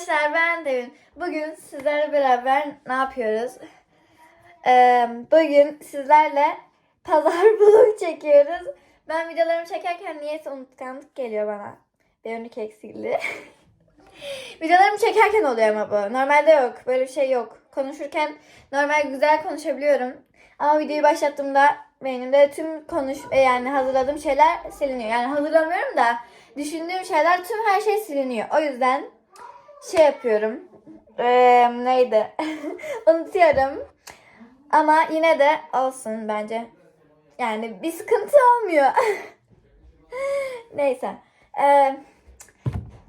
Arkadaşlar ben Devin. Bugün sizlerle beraber ne yapıyoruz? Ee, bugün sizlerle pazar vlog çekiyoruz. Ben videolarımı çekerken niyeyse unutkanlık geliyor bana. Devin eksikliği. Videolarımı çekerken oluyor ama bu. Normalde yok. Böyle bir şey yok. Konuşurken normal güzel konuşabiliyorum. Ama videoyu başlattığımda benim de tüm konuş e, yani hazırladığım şeyler siliniyor. Yani hazırlamıyorum da düşündüğüm şeyler tüm her şey siliniyor. O yüzden şey yapıyorum. Ee, neydi? Unutuyorum. Ama yine de olsun bence. Yani bir sıkıntı olmuyor. Neyse. Ee,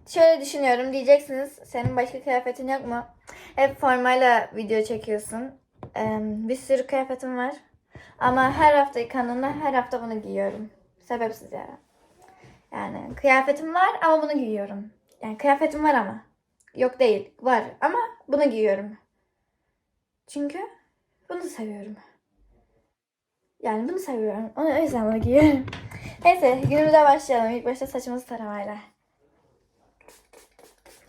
şöyle düşünüyorum. Diyeceksiniz senin başka kıyafetin yok mu? Hep formayla video çekiyorsun. Ee, bir sürü kıyafetim var. Ama her hafta yıkanında her hafta bunu giyiyorum. Sebepsiz yere. Yani kıyafetim var ama bunu giyiyorum. Yani kıyafetim var ama. Yok değil. Var ama bunu giyiyorum. Çünkü bunu seviyorum. Yani bunu seviyorum. Onu o yüzden bunu giyiyorum. Neyse günümüze başlayalım. İlk başta saçımızı taramayla.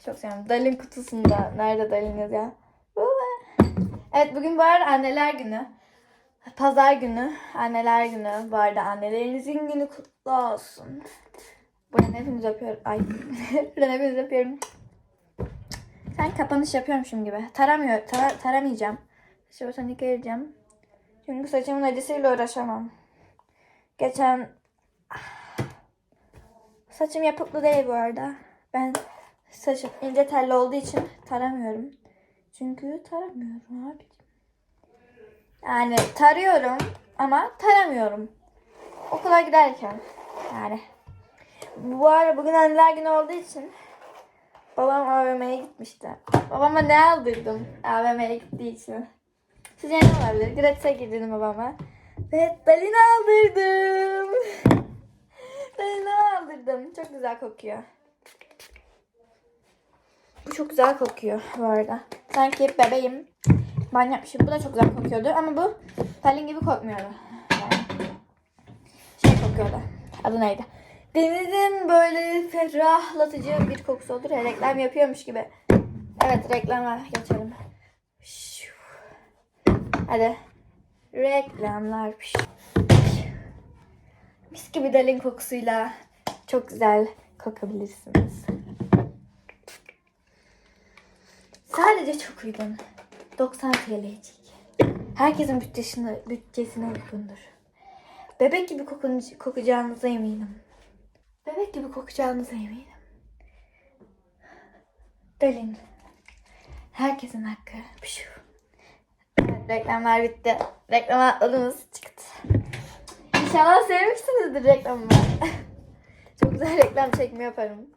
Çok seviyorum. Dalin kutusunda. Nerede Dalin yazıyor? Evet bugün bu arada anneler günü. Pazar günü. Anneler günü. Bu arada annelerinizin günü kutlu olsun. Buradan hepinizi öpüyorum. Ay. Buradan hepinizi öpüyorum. Sen kapanış yapıyormuşum gibi. Taramıyor, tara, taramayacağım. Saçı botanik ayıracağım. Çünkü saçımın acısıyla uğraşamam. Geçen saçım yapıklı değil bu arada. Ben saçım ince telli olduğu için taramıyorum. Çünkü taramıyorum abi. Yani tarıyorum ama taramıyorum. Okula giderken. Yani. Bu ara bugün anneler günü olduğu için babam AVM'ye gitmişti. Babama ne aldırdım AVM'ye gittiği için. Sizce ne olabilir? Gratis'e girdim babama. Ve Dalina aldırdım. Dalina aldırdım. Çok güzel kokuyor. Bu çok güzel kokuyor bu arada. Sanki bebeğim. Ben yapmışım. Bu da çok güzel kokuyordu ama bu Talin gibi kokmuyordu. Yani şey kokuyordu. Adı neydi? Denizin böyle ferahlatıcı bir kokusu olur ya reklam yapıyormuş gibi. Evet reklama geçelim. Hadi. Reklamlar. Mis gibi delin kokusuyla çok güzel kokabilirsiniz. Sadece çok uygun. 90 TL'cik. Herkesin bütçesine, bütçesine uygundur. Bebek gibi kokun, kokacağınıza eminim. Bebek gibi kokacağınıza eminim. Delin. Herkesin hakkı. Pişu. Evet, reklamlar bitti. Reklama atladınız çıktı. İnşallah sevmişsinizdir reklamı. Çok güzel reklam çekimi yaparım.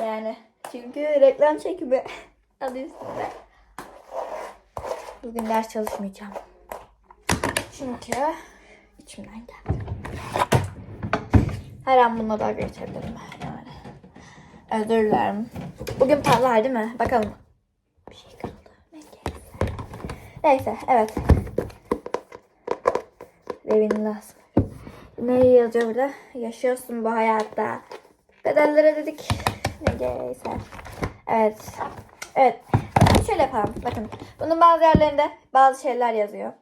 Yani çünkü reklam çekimi adı üstünde. Bugün ders çalışmayacağım. Çünkü içimden geldi. Her an bununla dalga geçebilirim. Yani. Özür dilerim. Bugün pazar değil mi? Bakalım. Bir şey kaldı. Neyse. Evet. Devin lazım. Ne yazıyor burada? Yaşıyorsun bu hayatta. Bedellere dedik. Neyse. Evet. Evet. Şöyle yapalım. Bakın. Bunun bazı yerlerinde bazı şeyler yazıyor.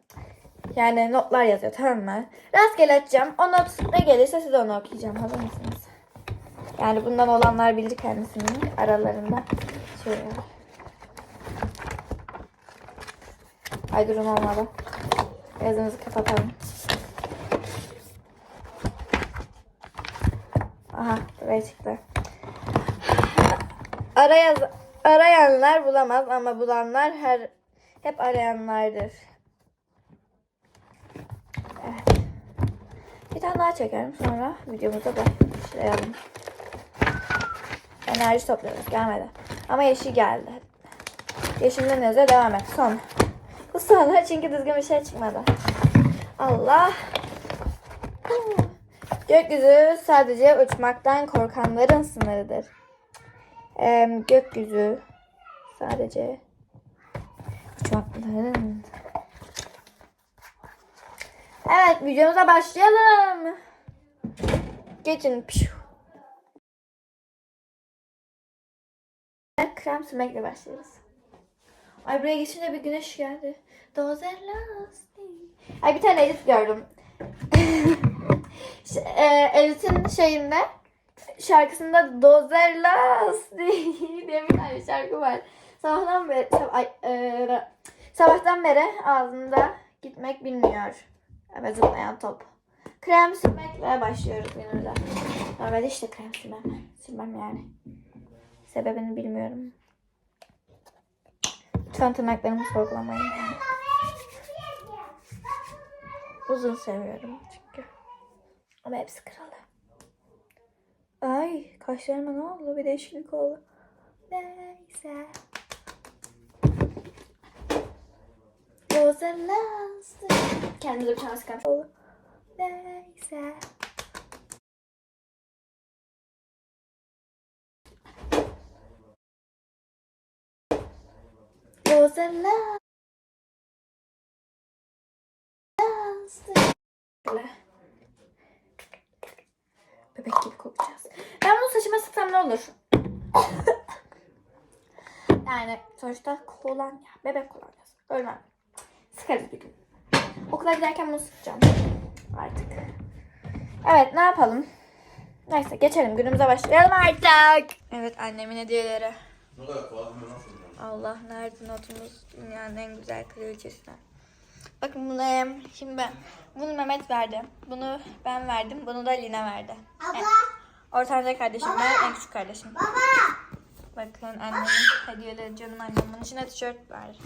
Yani notlar yazıyor tamam mı? Rastgele açacağım. O not ne gelirse size onu okuyacağım. Hazır mısınız? Yani bundan olanlar bilir kendisinin aralarında. Şöyle. Ay durun olmadı. Yazımızı kapatalım. Aha buraya çıktı. Araya, arayanlar bulamaz ama bulanlar her hep arayanlardır. Evet. Bir tane daha çekelim sonra videomuza başlayalım. Enerji topluyoruz. Gelmedi. Ama yeşil geldi. Yeşilden yazıyor? Devam et. Son. Bu sonra çünkü düzgün bir şey çıkmadı. Allah. Gökyüzü sadece uçmaktan korkanların sınırıdır. Ee, gökyüzü sadece uçmakların. Evet videomuza başlayalım. Geçin. Krem sürmekle başlıyoruz. Ay buraya geçince bir güneş geldi. Those are. Ay bir tane edit gördüm. E, Edit'in şeyinde şarkısında lost days diye bir tane şarkı var. Sabahtan beri, sab- ay, e, sabahtan beri ağzında gitmek bilmiyor. Evet zıplayan top. Krem sürmekle başlıyoruz günümüze. Normalde işte krem sürmem. Sürmem yani. Sebebini bilmiyorum. Lütfen tırnaklarımı sorgulamayın. Uzun seviyorum çünkü. Ama hepsi kralı. Ay kaşlarıma ne oldu? Bir değişiklik oldu. Neyse. Was a last. Kendimize bir tane oldu. Neyse. Was a last. Bebek gibi kokacağız. Ben bunu saçıma sıksam ne olur? yani sonuçta kolonya. Bebek kolonyası. Ölmem. Sıkarız bir gün. Okula giderken bunu sıkacağım. Artık. Evet ne yapalım? Neyse geçelim günümüze başlayalım artık. Evet annemin hediyeleri. Allah nerede notumuz dünyanın en güzel kraliçesinden. Bakın bunu şimdi ben bunu Mehmet verdi. Bunu ben verdim. Bunu da Lina verdi. Abla. Ortanca kardeşim ve en küçük kardeşim. Baba. Bakın annemin hediyeleri canım annem. Bunun içine tişört var.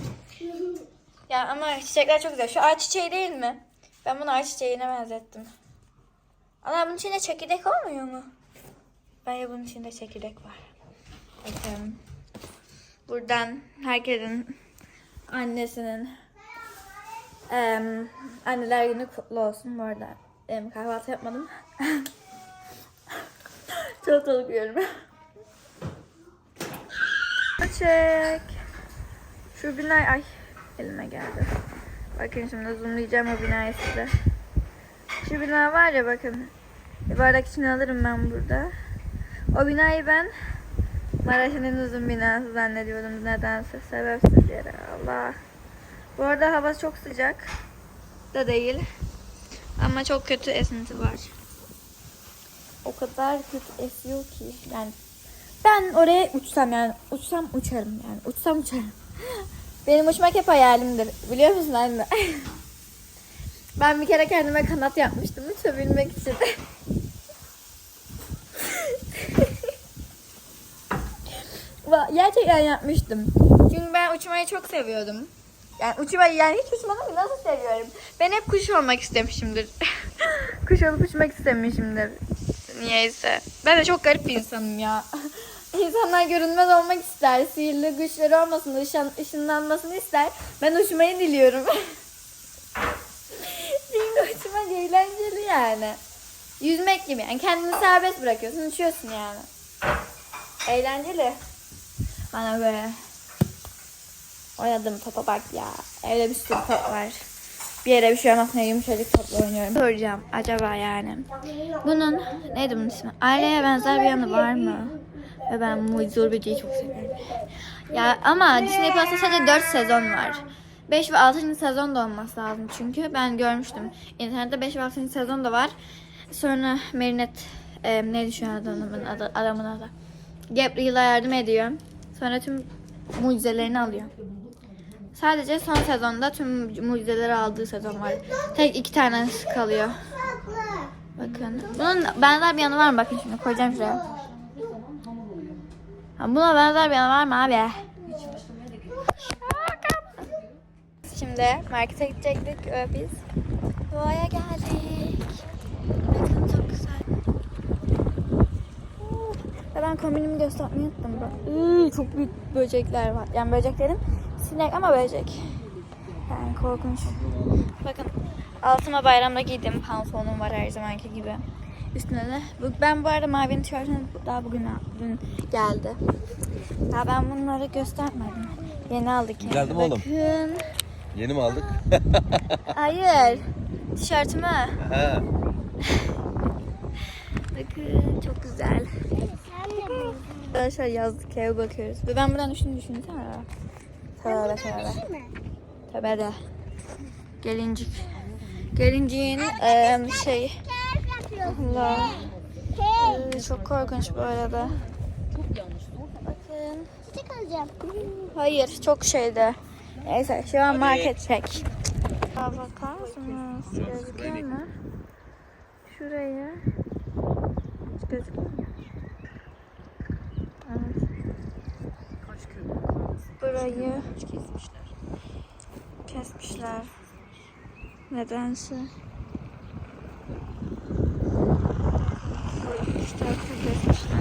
Ya ama çiçekler çok güzel. Şu ağaç çiçeği değil mi? Ben bunu ağaç çiçeğine benzettim. Ama bunun içinde çekirdek olmuyor mu? Bence bunun içinde çekirdek var. Bakın. Buradan herkesin annesinin em, anneler günü kutlu olsun bu arada. Em, kahvaltı yapmadım. Çok tolukluyorum. Çek. Şu bina ay elime geldi. Bakın şimdi zoomlayacağım o binayı size. Şu bina var ya bakın. Bir bardak içine alırım ben burada. O binayı ben Maraş'ın en uzun binası zannediyordum nedense sebepsiz yere. Allah. Bu arada hava çok sıcak da değil. Ama çok kötü esinti var. O kadar kötü esiyor ki. Yani ben oraya uçsam yani uçsam uçarım yani uçsam uçarım. Benim uçmak hep hayalimdir. Biliyor musun anne? ben bir kere kendime kanat yapmıştım uçabilmek için. Gerçekten yapmıştım. Çünkü ben uçmayı çok seviyordum. Yani uçmayı yani hiç uçmadım ki nasıl seviyorum. Ben hep kuş olmak istemişimdir. kuş olup uçmak istemişimdir. Niyeyse. Ben de çok garip bir insanım ya. İnsanlar görünmez olmak ister. Sihirli güçleri olmasın, ışın, ışınlanmasını ister. Ben uçmayı diliyorum. Çünkü uçmak eğlenceli yani. Yüzmek gibi yani kendini serbest bırakıyorsun, uçuyorsun yani. Eğlenceli. Bana böyle. Oynadım topa bak ya. Evde bir sürü top var. Bir yere bir şey olmasına yumuşacık topla oynuyorum. Soracağım acaba yani. Bunun neydi bunun ismi? Aileye benzer bir yanı var mı? Ben Mucizur Böceği çok seviyorum. Ya ama Disney Plus'ta sadece 4 sezon var. 5 ve 6. sezon da olması lazım çünkü ben görmüştüm. İnternette 5 ve 6. sezon da var. Sonra Marinette e, neydi şu adamın adı, adamın adı? Gabriel'a yardım ediyor. Sonra tüm mucizelerini alıyor. Sadece son sezonda tüm mucizeleri aldığı sezon var. Tek iki tanesi kalıyor. Bakın. Bunun benzer bir yanı var mı? Bakın şimdi koyacağım şuraya. Buna benzer bir yanı var mı abi? Şimdi markete gidecektik ve biz doğaya geldik. Bakın çok güzel. Ve ben kombinimi göstermeyi unuttum. Bak. Iy, çok büyük böcekler var. Yani böceklerin sinek ama böcek. Yani korkunç. Bakın altıma bayramda giydim pantolonum var her zamanki gibi. Üstüne de. bu- Ben bu arada mavinin tişörtünü daha bugün, bugün geldi. Daha ben bunları göstermedim. Yeni aldık yani. Geldi mi oğlum? Bakın. Yeni mi aldık? Hayır. Tişörtümü. Arkadaşlar yazlık eve bakıyoruz. Ve ben buradan düşündüm düşünsene. Tövbe tövbe. Tövbe de. Gelincik. Gelinciğin eee, şey Allah. Ee, çok korkunç bu arada. Bakın. Çiçek alacağım. Hayır çok şeyde. Neyse şu an market çek. Bakar mısınız? Gözüküyor mu? Şurayı. Hiç gözükmüyor. Evet. Burayı kesmişler. Kesmişler. Nedense. Şu tarafı kesmişler.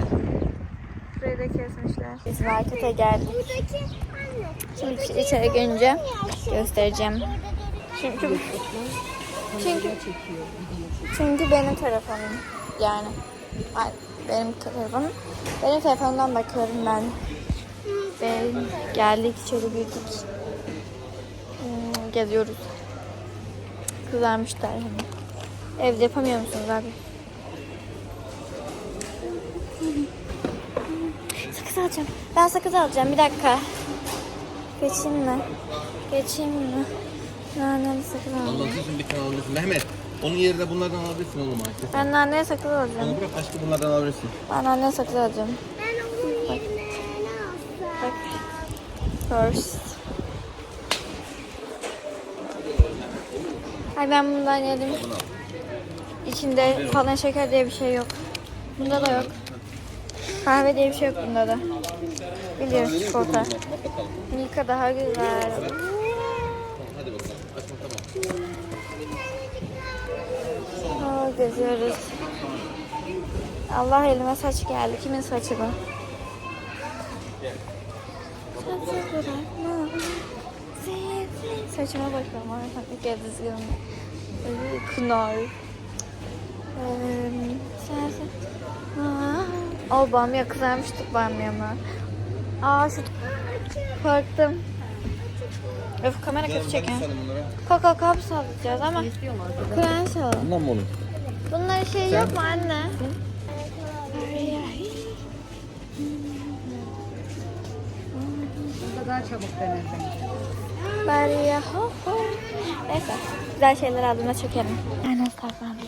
Burayı da kesmişler. Biz markete geldik. Şimdi iç- içeri girince göstereceğim. Çünkü çünkü çünkü benim telefonum yani benim telefonum benim telefonumdan bakıyorum ben. Ve geldik içeri girdik. Hmm, geziyoruz. Kızarmışlar hani. Evde yapamıyor musunuz abi? Sakız alacağım. Ben sakız alacağım. Bir dakika. Geçeyim mi? Geçeyim mi? Naneli sakız alacağım. Anlatıyorsun bir tane alabilirsin. Mehmet onun yerine bunlardan alabilirsin oğlum artık. Ben naneli sakız alacağım. Onu bırak başka bunlardan alabilirsin. Ben naneli sakız alacağım. Ben onun yerine ne alsam? Bak. First. Ay ben bundan yedim. İçinde falan şeker diye bir şey yok. Bunda da yok. Kahve diye bir şey yok bunda da. Biliyoruz çikolata. Milka daha güzel. Hadi bakalım. Aa, geziyoruz. Allah elime saç geldi. Kimin saçı bu? Saçıma bakıyorum. Artık kere düzgün. Kınar. Ee, sensin. O bamya kızarmıştık bamyama. Aa şu korktum. Öf kamera kötü çekiyor. Sen. Kaka kap sallayacağız ama Kur'an sal. Bundan mı oğlum? Bunların şey yok mu anne? Burada daha çabuk döner bence. Ho ho. Neyse. Güzel şeyler aldığımda çekelim. Aynen saklandı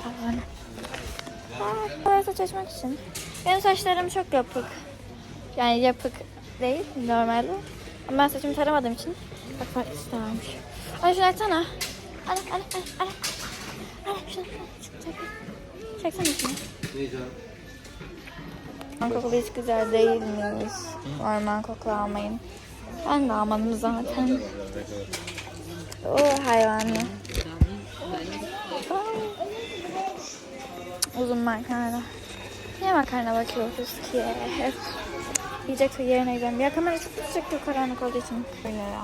saç açmak için. Benim saçlarım çok yapık. Yani yapık değil normalde. Ama ben saçımı taramadığım için bakmak istememiş. Ay şunu açsana. Al al al al. Al şunu. Çek, çek. Çeksene şunu. Ne canım? Orman kokulu hiç güzel değilmiş. Orman koku almayın. Ben de almadım zaten. O hayvanlı. Uzun makarna. Niye makarna bakıyoruz ki? Hep yiyecek yerine gidelim. Ya kamera çok sıcak yok karanlık olduğu için. Böyle ya.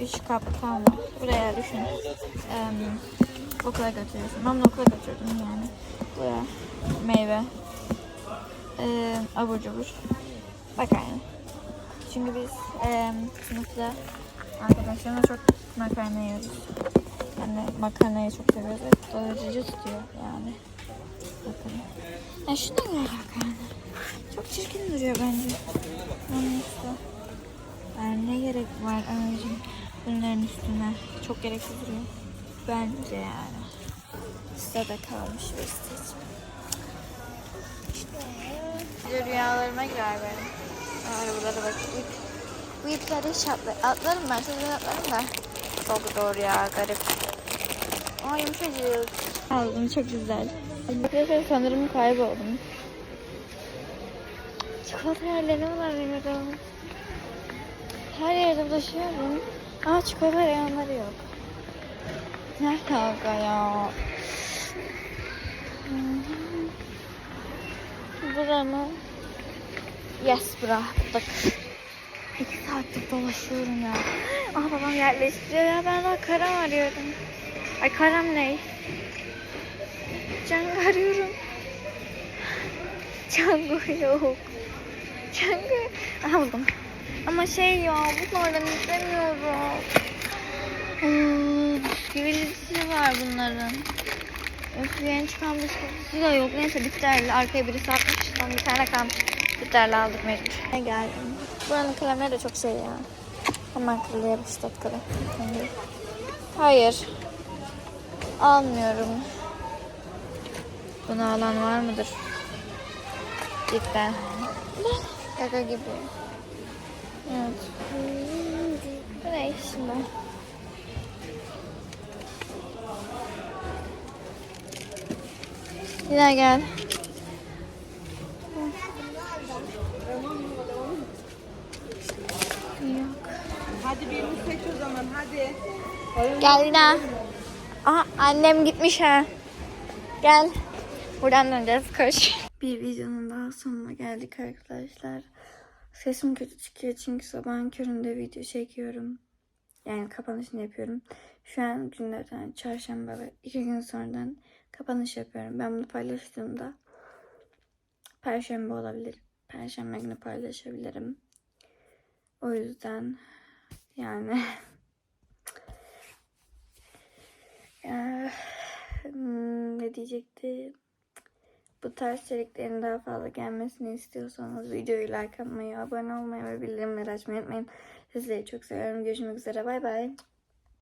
Üç kap tamam. Buraya düşün. Ee, okula götürüyorsun. Ben bunu okula götürdüm yani. Buraya meyve. Ee, abur cubur. Makarna. Çünkü biz e, sınıfta arkadaşlarımla çok makarna yiyoruz. Yani makarnayı çok seviyoruz doyurucu tutuyor yani. Bakın. Ya şu da güzel makarna. Çok çirkin duruyor bence. Üstü. Yani ne gerek var anacığım bunların üstüne. Çok gereksiz duruyor. Bence yani. Size de kalmış bir seçim. İşte rüyalarıma girer benim. Arabalara bak. İp, bu ipleri şatlar. Atlarım ben. Şöyle atlarım da. Çok doğru ya. Garip. Aa yumuşacık. Aldım çok güzel. Arkadaşlar sanırım kayboldum. Çikolata yerlerini bulamıyorum. Her yerde dolaşıyorum. Ama çikolata reyonları yok. Ne alaka ya? Bura mı? Yes. Bulduk. İki saattir dolaşıyorum ya. Ah babam yerleştiriyor ya. Ben daha karam arıyordum. Ay karam ne? Cango arıyorum. Cango yok. Cango. Aha buldum. Ama şey ya bunlardan istemiyorum. Of, bisküvisi var bunların. Öf yeni çıkan bisküvisi de yok. Neyse bitti herhalde. Arkaya birisi atmış. Son bir tane kalmış. Bitterli aldık mecbur. Ne geldim. Buranın kalemleri de çok şey ya. Hemen kırılıyor bu dakikada. Hayır. Almıyorum. Bunu alan var mıdır? Cidden. Kaka gibi. Evet. Bu ne şimdi? Yine gel. Hadi birini seç o zaman hadi. Gel Lina. Aha annem gitmiş ha. Gel. Buradan döneceğiz koş. Bir videonun daha sonuna geldik arkadaşlar. Sesim kötü çıkıyor çünkü sabahın köründe video çekiyorum. Yani kapanışını yapıyorum. Şu an günlerden çarşamba ve iki gün sonradan kapanış yapıyorum. Ben bunu paylaştığımda perşembe olabilir. Perşembe günü paylaşabilirim. O yüzden yani Ya, hmm, ne diyecekti? Bu tarz içeriklerin daha fazla gelmesini istiyorsanız videoyu like atmayı, abone olmayı ve bildirimleri açmayı unutmayın. Sizleri çok seviyorum. Görüşmek üzere. Bay bay.